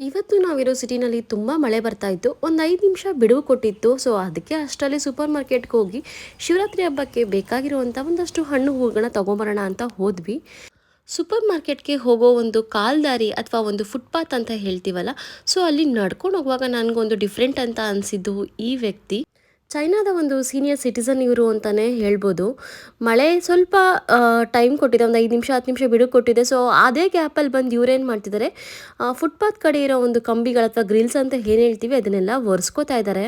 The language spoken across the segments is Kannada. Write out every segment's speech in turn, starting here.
ಇವತ್ತು ನಾವಿರೋ ಸಿಟಿನಲ್ಲಿ ತುಂಬ ಮಳೆ ಬರ್ತಾ ಇತ್ತು. ಒಂದು ಐದು ನಿಮಿಷ ಬಿಡುವು ಕೊಟ್ಟಿತ್ತು. ಸೊ ಅದಕ್ಕೆ ಅಷ್ಟರಲ್ಲಿ ಸೂಪರ್ ಮಾರ್ಕೆಟ್ಗೆ ಹೋಗಿ ಶಿವರಾತ್ರಿ ಹಬ್ಬಕ್ಕೆ ಬೇಕಾಗಿರುವಂಥ ಒಂದಷ್ಟು ಹಣ್ಣು ಹೂಗಳನ್ನ ತೊಗೊಂಬರೋಣ ಅಂತ ಹೋದ್ವಿ. ಸೂಪರ್ ಮಾರ್ಕೆಟ್ಗೆ ಹೋಗೋ ಒಂದು ಕಾಲ್ದಾರಿ ಅಥವಾ ಒಂದು ಫುಟ್ಪಾತ್ ಅಂತ ಹೇಳ್ತೀವಲ್ಲ ಸೊ ಅಲ್ಲಿ ನಡ್ಕೊಂಡು ಹೋಗುವಾಗ ನನಗೊಂದು ಡಿಫ್ರೆಂಟ್ ಅಂತ ಅನಿಸಿದ್ದು ಈ ವ್ಯಕ್ತಿ. ಚೈನಾದ ಒಂದು ಸೀನಿಯರ್ ಸಿಟಿಸನ್ ಇವರು ಅಂತಲೇ ಹೇಳ್ಬೋದು. ಮಳೆ ಸ್ವಲ್ಪ ಟೈಮ್ ಕೊಟ್ಟಿದೆ, ಒಂದು ಐದು ನಿಮಿಷ, ಹತ್ತು ನಿಮಿಷ ಬಿಡು ಕೊಟ್ಟಿದೆ. ಸೊ ಅದೇ ಗ್ಯಾಪಲ್ಲಿ ಬಂದು ಇವರೇನು ಮಾಡ್ತಿದ್ದಾರೆ ಫುಟ್ಪಾತ್ ಕಡೆ ಇರೋ ಒಂದು ಕಂಬಿಗಳು ಅಥವಾ ಗ್ರಿಲ್ಸ್ ಅಂತ ಏನು ಹೇಳ್ತೀವಿ? ಅದನ್ನೆಲ್ಲ ಒರೆಸ್ಕೋತಾ ಇದ್ದಾರೆ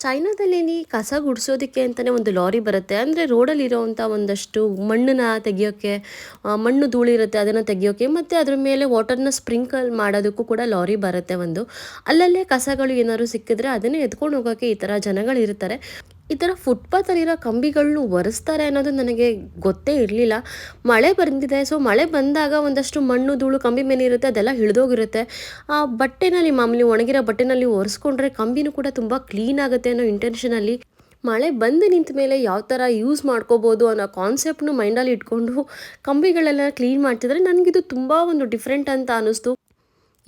ಚೈನಾದಲ್ಲಿ ಕಸ ಗುಡಿಸೋದಕ್ಕೆ ಅಂತಲೇ ಒಂದು ಲಾರಿ ಬರುತ್ತೆ. ಅಂದರೆ ರೋಡಲ್ಲಿರೋವಂಥ ಒಂದಷ್ಟು ಮಣ್ಣನ್ನ ತೆಗಿಯೋಕ್ಕೆ ಮಣ್ಣು ಧೂಳಿರುತ್ತೆ, ಅದನ್ನು ತೆಗಿಯೋಕ್ಕೆ ಮತ್ತು ಅದ್ರ ಮೇಲೆ ವಾಟರ್ನ ಸ್ಪ್ರಿಂಕಲ್ ಮಾಡೋದಕ್ಕೂ ಕೂಡ ಲಾರಿ ಬರುತ್ತೆ ಒಂದು. ಅಲ್ಲಲ್ಲೇ ಕಸಗಳು ಏನಾದ್ರು ಸಿಕ್ಕಿದ್ರೆ ಅದನ್ನೇ ಎತ್ಕೊಂಡು ಹೋಗೋಕ್ಕೆ ಈ ಥರ ಜನಗಳು ಇರ್ತಾರೆ ಈ ಥರ ಫುಟ್ಪಾತಲ್ಲಿರೋ ಕಂಬಿಗಳನ್ನು ಒರೆಸ್ತಾರೆ ಅನ್ನೋದು ನನಗೆ ಗೊತ್ತೇ ಇರಲಿಲ್ಲ. ಮಳೆ ಬಂದಿದೆ ಸೊ ಮಳೆ ಬಂದಾಗ ಒಂದಷ್ಟು ಮಣ್ಣು, ಧೂಳು, ಕಂಬಿ ಮೇಲೆ ಇರುತ್ತೆ, ಅದೆಲ್ಲ ಹಿಡಿದೋಗಿರುತ್ತೆ ಆ ಬಟ್ಟೆನಲ್ಲಿ ಮಾಮೂಲಿ ಒಣಗಿರೋ ಬಟ್ಟೆನಲ್ಲಿ ಒರೆಸ್ಕೊಂಡ್ರೆ ಕಂಬಿನೂ ಕೂಡ ತುಂಬ ಕ್ಲೀನ್ ಆಗುತ್ತೆ ಅನ್ನೋ ಇಂಟೆನ್ಷನಲ್ಲಿ ಮಳೆ ಬಂದು ನಿಂತ ಮೇಲೆ ಯಾವ ಥರ ಯೂಸ್ ಮಾಡ್ಕೋಬೋದು ಅನ್ನೋ ಕಾನ್ಸೆಪ್ಟ್ನು ಮೈಂಡಲ್ಲಿ ಇಟ್ಕೊಂಡು ಕಂಬಿಗಳೆಲ್ಲ ಕ್ಲೀನ್ ಮಾಡ್ತಿದ್ರೆ ನನಗಿದು ತುಂಬ ಒಂದು ಡಿಫ್ರೆಂಟ್ ಅಂತ ಅನ್ನಿಸ್ತು.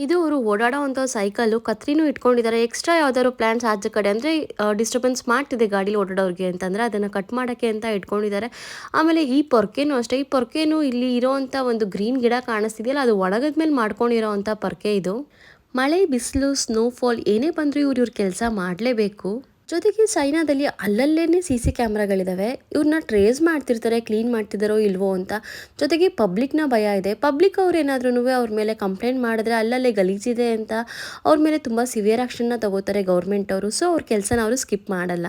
ಇದು ಅವರು ಓಡಾಡೋ ಅಂಥ ಸೈಕಲ್ಲು ಕತ್ರಿನೂ ಇಟ್ಕೊಂಡಿದ್ದಾರೆ. ಎಕ್ಸ್ಟ್ರಾ ಯಾವ್ದಾದ್ರು ಪ್ಲ್ಯಾನ್ಸ್ ಆಚೆ ಕಡೆ ಅಂದರೆ ಡಿಸ್ಟರ್ಬೆನ್ಸ್ ಮಾಡ್ತಿದೆ ಗಾಡೀಲಿ ಓಡಾಡೋರಿಗೆ ಅಂತಂದರೆ ಅದನ್ನು ಕಟ್ ಮಾಡೋಕ್ಕೆ ಅಂತ ಇಟ್ಕೊಂಡಿದ್ದಾರೆ. ಆಮೇಲೆ ಈ ಪೊರ್ಕೆನೂ ಅಷ್ಟೇ, ಈ ಪೊರ್ಕೆನೂ ಇಲ್ಲಿ ಇರೋವಂಥ ಒಂದು ಗ್ರೀನ್ ಗಿಡ ಕಾಣಿಸ್ತಿದೆಯಲ್ಲ, ಅದು ಒಣಗದ ಮೇಲೆ ಮಾಡ್ಕೊಂಡಿರೋ ಪೊರ್ಕೆ ಇದು. ಮಳೆ, ಬಿಸಿಲು ಸ್ನೋಫಾಲ್ ಏನೇ ಬಂದರೂ ಇವ್ರು ಇವ್ರ ಕೆಲಸ ಮಾಡಲೇಬೇಕು. ಜೊತೆಗೆ ಚೈನಾದಲ್ಲಿ ಅಲ್ಲಲ್ಲೇ ಸಿ ಸಿ ಕ್ಯಾಮ್ರಾಗಳಿದ್ದಾವೆ ಇವ್ರನ್ನ ಟ್ರೇಸ್ ಮಾಡ್ತಿರ್ತಾರೆ, ಕ್ಲೀನ್ ಮಾಡ್ತಿದ್ದಾರೋ ಇಲ್ವೋ ಅಂತ. ಜೊತೆಗೆ ಪಬ್ಲಿಕ್ನ ಭಯ ಇದೆ. ಪಬ್ಲಿಕ್ ಅವ್ರು ಏನಾದ್ರೂ ಅವ್ರ ಮೇಲೆ ಕಂಪ್ಲೇಂಟ್ ಮಾಡಿದ್ರೆ ಅಲ್ಲಲ್ಲೇ ಗಲೀಜಿದೆ ಅಂತ ಅವ್ರ ಮೇಲೆ ತುಂಬ ಸಿವಿಯರ್ ಆ್ಯಕ್ಷನ್ನ ತಗೋತಾರೆ ಗೌರ್ಮೆಂಟ್ ಅವರು ಸೊ ಅವ್ರ ಕೆಲಸನ ಅವರು ಸ್ಕಿಪ್ ಮಾಡಲ್ಲ.